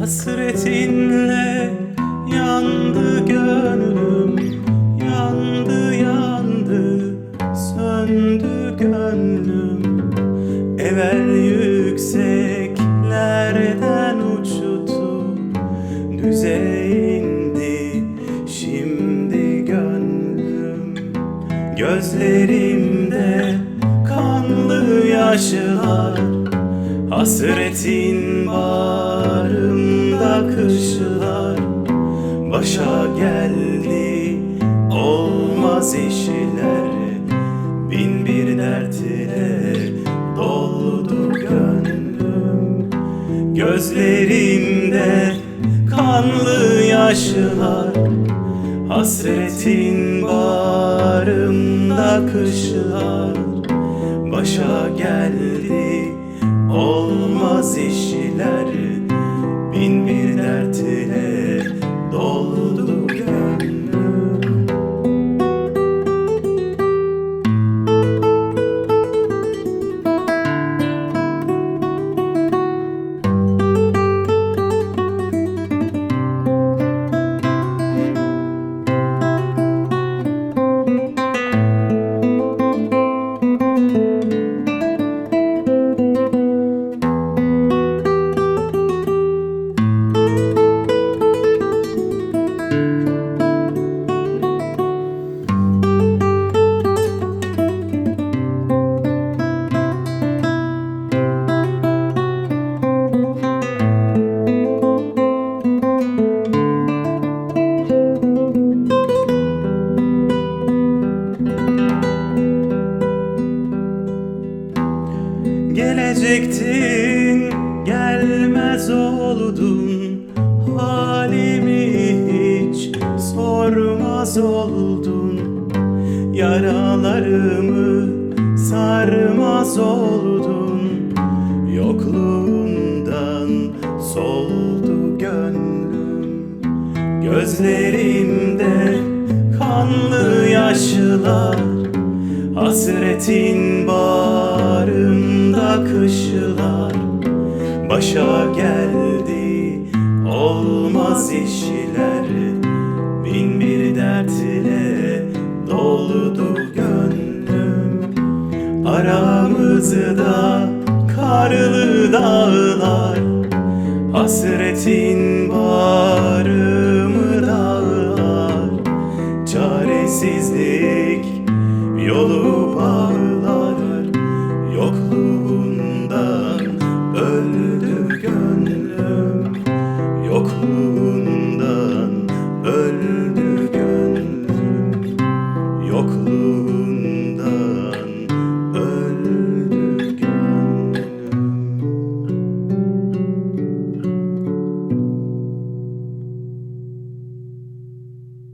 Hasretinle yandı gönlüm Yandı yandı söndü gönlüm. Evel yüksek Gözlerimde kanlı yaşlar Hasretin bağrımda kışlar. Başa geldi olmaz işler Bin bir dert ile doldu gönlüm. Gözlerimde kanlı yaşlar Hasretin bağrımda kışlar Başa geldi. Olmaz işler. Bin bir Gelecektin gelmez oldun. Halimi hiç sormaz oldun. Yaralarımı sarmaz oldun. Yokluğundan soldu gönlüm. Gözlerimde kanlı yaşlar. Hasretin bağrımda kışlar. Başa geldi olmaz işler Bin bir dert ile doldu gönlüm. Aramızda karlı dağlar. Hasretin bağrı the